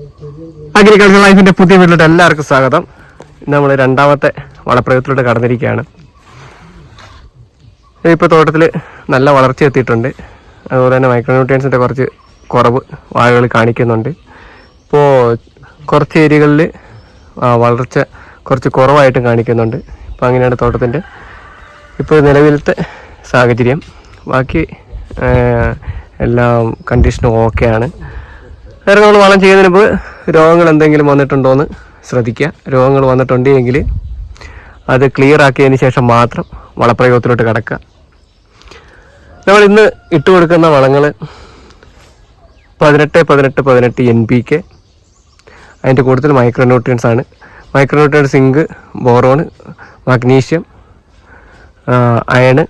Agriculture ലൈഫിന്റെ പുതിയ വീട്ടിലോട്ട് എല്ലാവർക്കും സ്വാഗതം. നമ്മൾ രണ്ടാമത്തെ വളപ്രയോഗത്തിലോട്ട് കടന്നിരിക്കുകയാണ്. ഇപ്പോൾ തോട്ടത്തിൽ നല്ല വളർച്ച എത്തിയിട്ടുണ്ട്. അതുപോലെ തന്നെ മൈക്രോന്യൂട്രിയൻസിന്റെ കുറച്ച് കുറവ് വാഴകൾ കാണിക്കുന്നുണ്ട്. ഇപ്പോൾ കുറച്ച് ഏരിയകളിൽ വളർച്ച കുറച്ച് കുറവായിട്ടും കാണിക്കുന്നുണ്ട്. ഇപ്പോൾ അങ്ങനെയാണ് തോട്ടത്തിന്റെ ഇപ്പോൾ നിലവിലത്തെ സാഹചര്യം. ബാക്കി എല്ലാം കണ്ടീഷനും ഓക്കെയാണ് വേറെ നമ്മൾ വളം ചെയ്യുന്നതിന് മുമ്പ് രോഗങ്ങൾ എന്തെങ്കിലും വന്നിട്ടുണ്ടോ എന്ന് ശ്രദ്ധിക്കുക. രോഗങ്ങൾ വന്നിട്ടുണ്ടെങ്കിൽ അത് ക്ലിയർ ആക്കിയതിന് ശേഷം മാത്രം വളപ്രയോഗത്തിലോട്ട് കിടക്കുക. നമ്മൾ ഇന്ന് ഇട്ട് കൊടുക്കുന്ന വളങ്ങൾ പതിനെട്ട് പതിനെട്ട് പതിനെട്ട് എൻ പി കെ അതിന്റെ കൂടുതൽ മൈക്രോന്യൂട്രിയൻസ് ആണ്. Micronutrients zinc boron magnesium iron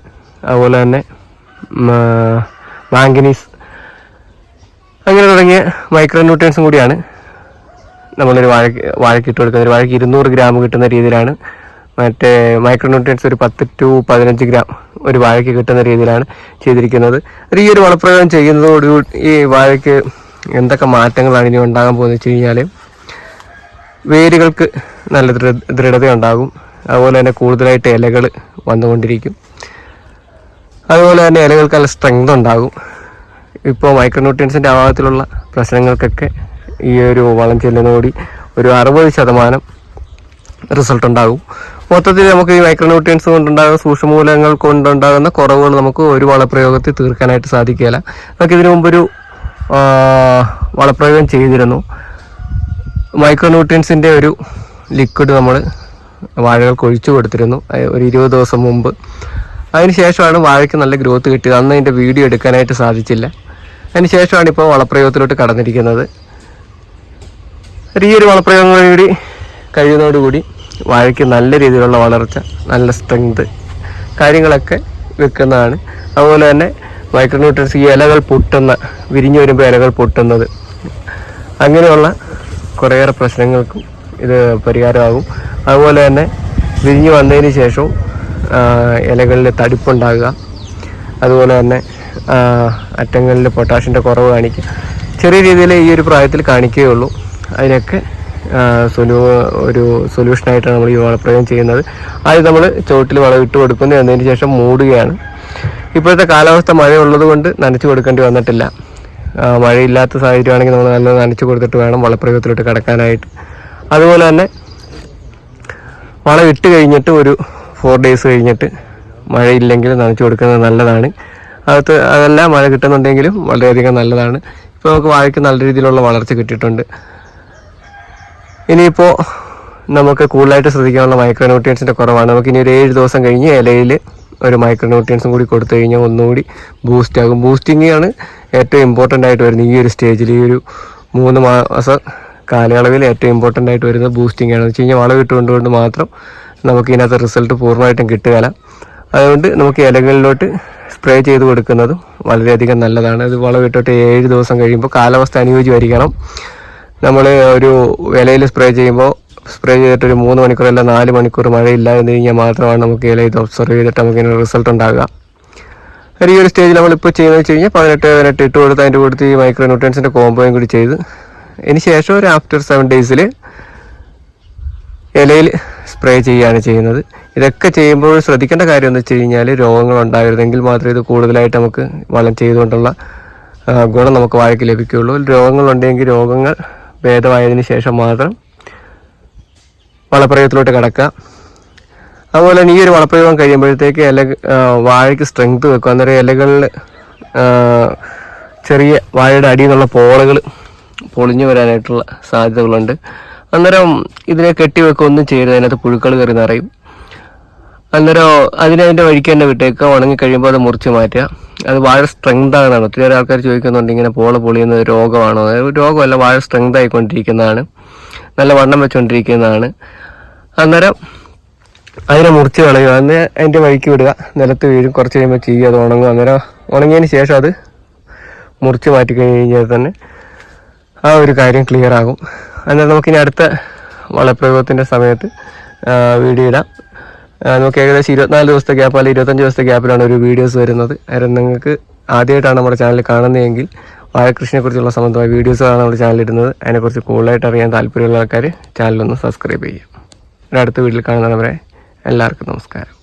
അതുപോലെ തന്നെ മാംഗനീസ് തുടങ്ങിയ മൈക്രോ ന്യൂട്രിയൻസും കൂടിയാണ്. നമ്മളൊരു വാഴയ്ക്ക് വാഴയ്ക്ക് ഇട്ട് കൊടുക്കുന്നത് ഒരു വാഴയ്ക്ക് ഇരുന്നൂറ് ഗ്രാം കിട്ടുന്ന രീതിയിലാണ്. മറ്റേ മൈക്രോ ന്യൂട്രിയൻസ് ഒരു പത്ത് ടു പതിനഞ്ച് ഗ്രാം ഒരു വാഴയ്ക്ക് കിട്ടുന്ന രീതിയിലാണ് ചെയ്തിരിക്കുന്നത്. ഈ ഒരു വളപ്രയോഗം ചെയ്യുന്നതോടുകൂടി ഈ വാഴയ്ക്ക് എന്തൊക്കെ മാറ്റങ്ങളാണ് ഇനി ഉണ്ടാകാൻ പോകുന്നത് വെച്ച് കഴിഞ്ഞാൽ വേരുകൾക്ക് നല്ല ദൃഢ ദൃഢത ഉണ്ടാകും അതുപോലെ തന്നെ കൂടുതലായിട്ട് ഇലകൾ വന്നുകൊണ്ടിരിക്കും. അതുപോലെ തന്നെ ഇലകൾക്ക് നല്ല സ്ട്രെങ്ത് ഉണ്ടാകും. ഇപ്പോൾ മൈക്രോന്യൂട്രിയൻസിന്റെ അഭാവത്തിലുള്ള പ്രശ്നങ്ങൾക്കൊക്കെ ഈ ഒരു വളം ചെല്ലുന്നതോടി ഒരു അറുപത് ശതമാനം റിസൾട്ട് ഉണ്ടാകും. മൊത്തത്തിൽ നമുക്ക് ഈ മൈക്രോന്യൂട്രിയൻസ് കൊണ്ടുണ്ടാകുന്ന സൂക്ഷ്മമൂലങ്ങൾ കൊണ്ടുണ്ടാകുന്ന കുറവുകൾ നമുക്ക് ഒരു വളപ്രയോഗത്തിൽ തീർക്കാനായിട്ട് സാധിക്കില്ല നമുക്ക് ഇതിനു മുമ്പൊരു വളപ്രയോഗം ചെയ്തിരുന്നു. മൈക്രോന്യൂട്രിയൻസിന്റെ ഒരു ലിക്വിഡ് നമ്മൾ വാഴകൾക്ക് ഒഴിച്ചു കൊടുത്തിരുന്നു. ഒരു ഇരുപത് ദിവസം മുമ്പ്. അതിന് ശേഷമാണ് വാഴയ്ക്ക് നല്ല ഗ്രോത്ത് കിട്ടിയത്. അന്ന് അതിന്റെ വീഡിയോ എടുക്കാനായിട്ട് സാധിച്ചില്ല. അതിന് ശേഷമാണ് ഇപ്പോൾ വളപ്രയോഗത്തിലോട്ട് കടന്നിരിക്കുന്നത്. ഈ ഒരു വളപ്രയോഗങ്ങൾ കൂടി കഴിയുന്നതോടുകൂടി വാഴയ്ക്ക് നല്ല രീതിയിലുള്ള വളർച്ച നല്ല സ്ട്രെങ്ത് കാര്യങ്ങളൊക്കെ വെക്കുന്നതാണ്. അതുപോലെ തന്നെ മൈക്രോന്യൂട്രൻസ് ഈ ഇലകൾ പൊട്ടുന്ന വിരിഞ്ഞു വരുമ്പോൾ ഇലകൾ പൊട്ടുന്നത്. അങ്ങനെയുള്ള കുറേയേറെ പ്രശ്നങ്ങൾക്കും ഇത് പരിഹാരമാകും. അതുപോലെ തന്നെ വിരിഞ്ഞു വന്നതിന് ശേഷവും ഇലകളിൽ തടിപ്പുണ്ടാകുക. അതുപോലെ തന്നെ അറ്റങ്ങളിൽ പൊട്ടാഷിന്റെ കുറവ് കാണിക്കുക. ചെറിയ രീതിയിൽ ഈ ഒരു പ്രായത്തിൽ കാണിക്കുകയുള്ളൂ. അതിനൊക്കെ സൊലു ഒരു സൊല്യൂഷനായിട്ടാണ് നമ്മൾ ഈ വളപ്രയോഗം ചെയ്യുന്നത്. ആദ്യം നമ്മൾ ചുവട്ടിൽ വളം ഇട്ട് കൊടുക്കുന്നു എന്നതിന് ശേഷം മൂടുകയാണ്. ഇപ്പോഴത്തെ കാലാവസ്ഥ മഴ ഉള്ളത് കൊണ്ട് നനച്ചു കൊടുക്കേണ്ടി വന്നിട്ടില്ല. മഴയില്ലാത്ത സാഹചര്യമാണെങ്കിൽ നമ്മൾ നല്ല നനച്ചു കൊടുത്തിട്ട് വേണം വളപ്രയോഗത്തിലോട്ട് കടക്കാനായിട്ട്. അതുപോലെ തന്നെ വളം ഇട്ട് കഴിഞ്ഞിട്ട് ഒരു ഫോർ ഡേയ്സ് കഴിഞ്ഞിട്ട് മഴയില്ലെങ്കിൽ നനച്ചു കൊടുക്കുന്നത് നല്ലതാണ്. അകത്ത് അതെല്ലാം മഴ കിട്ടുന്നുണ്ടെങ്കിലും വളരെയധികം നല്ലതാണ്. ഇപ്പോൾ നമുക്ക് വാഴയ്ക്ക് നല്ല രീതിയിലുള്ള വളർച്ച കിട്ടിയിട്ടുണ്ട്. ഇനിയിപ്പോൾ നമുക്ക് കൂടുതലായിട്ട് ശ്രദ്ധിക്കാനുള്ള മൈക്രോ ന്യൂട്രിയൻസിന്റെ കുറവാണ്. നമുക്ക് ഇനി ഒരു ഏഴ് ദിവസം കഴിഞ്ഞ് ഇലയിൽ ഒരു മൈക്രോ ന്യൂട്രിയൻസും കൂടി കൊടുത്തു കഴിഞ്ഞാൽ ഒന്നുകൂടി ബൂസ്റ്റ് ആകും. ബൂസ്റ്റിംഗ് ആണ് ഏറ്റവും ഇമ്പോർട്ടന്റ് ആയിട്ട് വരുന്നത് ഈ ഒരു സ്റ്റേജിൽ ഈ ഒരു മൂന്ന് മാസം കാലയളവിൽ ഏറ്റവും ഇമ്പോർട്ടന്റ് ആയിട്ട് വരുന്നത് ബൂസ്റ്റിംഗ് ആണ്. എന്ന് വെച്ച് കഴിഞ്ഞാൽ വളം ഇട്ടുകൊണ്ടുകൊണ്ട് മാത്രം നമുക്ക് ഇതിനകത്ത് റിസൾട്ട് പൂർണമായിട്ടും കിട്ടുകയില്ല. അതുകൊണ്ട് നമുക്ക് ഇലകളിലോട്ട് സ്പ്രേ ചെയ്ത് കൊടുക്കുന്നതും വളരെയധികം നല്ലതാണ്. ഇത് വളവിട്ടിട്ട് ഏഴ് ദിവസം കഴിയുമ്പോൾ കാലാവസ്ഥ അനുയോജ്യമായിരിക്കണം. നമ്മൾ ഒരു ഇലയിൽ സ്പ്രേ ചെയ്യുമ്പോൾ സ്പ്രേ ചെയ്തിട്ട് ഒരു മൂന്ന് മണിക്കൂർ അല്ല നാല് മണിക്കൂർ മഴയില്ല എന്ന് കഴിഞ്ഞാൽ മാത്രമാണ് നമുക്ക് ഇല ഇത് ഒബ്സർവ് ചെയ്തിട്ട് നമുക്ക് ഇതിന് റിസൾട്ട് ഉണ്ടാകുക ഈ ഒരു സ്റ്റേജിൽ നമ്മളിപ്പോൾ ചെയ്യുന്നത് വെച്ച് കഴിഞ്ഞാൽ പതിനെട്ട് പതിനെട്ട് ഇട്ട് കൊടുത്ത് അതിന്റെ കൊടുത്ത് ഈ മൈക്രോ ന്യൂട്രിയൻസിന്റെ കോമ്പോയും കൂടി ചെയ്ത്. അതിന് ശേഷം ഒരു ആഫ്റ്റർ സെവൻ ഡേയ്സിൽ ഇലയിൽ സ്പ്രേ ചെയ്യുകയാണ് ചെയ്യുന്നത്. ഇതൊക്കെ ചെയ്യുമ്പോൾ ശ്രദ്ധിക്കേണ്ട കാര്യം എന്ന് വെച്ച് കഴിഞ്ഞാൽ രോഗങ്ങൾ ഉണ്ടായിരുന്നെങ്കിൽ മാത്രമേ ഇത് കൂടുതലായിട്ട് നമുക്ക് വളം ചെയ്തുകൊണ്ടുള്ള ഗുണം നമുക്ക് വാഴയ്ക്ക് ലഭിക്കുകയുള്ളൂ. രോഗങ്ങളുണ്ടെങ്കിൽ രോഗങ്ങൾ ഭേദമായതിനു ശേഷം മാത്രം വളപ്രയോഗത്തിലോട്ട് കടക്കാം അതുപോലെ തന്നെ ഈ ഒരു വളപ്രയോഗം കഴിയുമ്പോഴത്തേക്ക് ഇല വാഴയ്ക്ക് സ്ട്രെങ്ത് വെക്കും അന്നേരം ഇലകളിൽ ചെറിയ വാഴയുടെ അടിയിൽ നിന്നുള്ള പോളകൾ പൊളിഞ്ഞു വരാനായിട്ടുള്ള സാധ്യതകളുണ്ട്. അന്നേരം ഇതിനെ കെട്ടി വെക്കുക ഒന്നും ചെയ്യരുത്. അതിനകത്ത് പുഴുക്കൾ കയറി നിറയും. അന്നേരം അതിനെ അതിന്റെ വഴിക്ക് തന്നെ വിട്ടേക്കുക. ഉണങ്ങി കഴിയുമ്പോൾ അത് മുറിച്ച് മാറ്റുക. അത് വാഴ സ്ട്രെങ്ത് ആകുന്നതാണ് ഒത്തിരി ആൾക്കാർ ചോദിക്കുന്നുണ്ട് ഇങ്ങനെ പോള പൊളിയുന്ന രോഗമാണോ? രോഗമല്ല വാഴ സ്ട്രെങ്ത് ആയിക്കൊണ്ടിരിക്കുന്നതാണ്. നല്ല വണ്ണം വെച്ചുകൊണ്ടിരിക്കുന്നതാണ് അന്നേരം അതിനെ മുറിച്ച് കളയുക. അന്ന് അതിന്റെ വഴിക്ക് വിടുക. നിലത്ത് വീഴും. കുറച്ച് കഴിയുമ്പോൾ ചെയ്യുക. അത് ഉണങ്ങും. അന്നേരം ഉണങ്ങിയതിന് ശേഷം അത് മുറിച്ച് മാറ്റി കഴിഞ്ഞാൽ തന്നെ ആ ഒരു കാര്യം ക്ലിയർ ആകും. എന്നാൽ നമുക്കിനി അടുത്ത വളപ്രയോഗത്തിന്റെ സമയത്ത് വീഡിയോ ഇടാം. നമുക്ക് ഏകദേശം ഇരുപത്തിനാല് ദിവസത്തെ ഗ്യാപ്പ് അല്ലെങ്കിൽ ഇരുപത്തഞ്ച് ദിവസത്തെ ഗ്യാപ്പിലാണ് ഒരു വീഡിയോസ് വരുന്നത്. അതായത് നിങ്ങൾക്ക് ആദ്യമായിട്ടാണ് നമ്മുടെ ചാനൽ കാണുന്നതെങ്കിൽ വാഴകൃഷിനെ കുറിച്ചുള്ള സംബന്ധമായ വീഡിയോസാണ് നമ്മുടെ ചാനൽ ഇടുന്നത്. അതിനെക്കുറിച്ച് കൂടുതലായിട്ട് അറിയാൻ താല്പര്യമുള്ള ആൾക്കാർ ചാനലൊന്ന് സബ്സ്ക്രൈബ് ചെയ്യുക. അടുത്ത വീട്ടിൽ കാണുന്നവരെ എല്ലാവർക്കും നമസ്കാരം.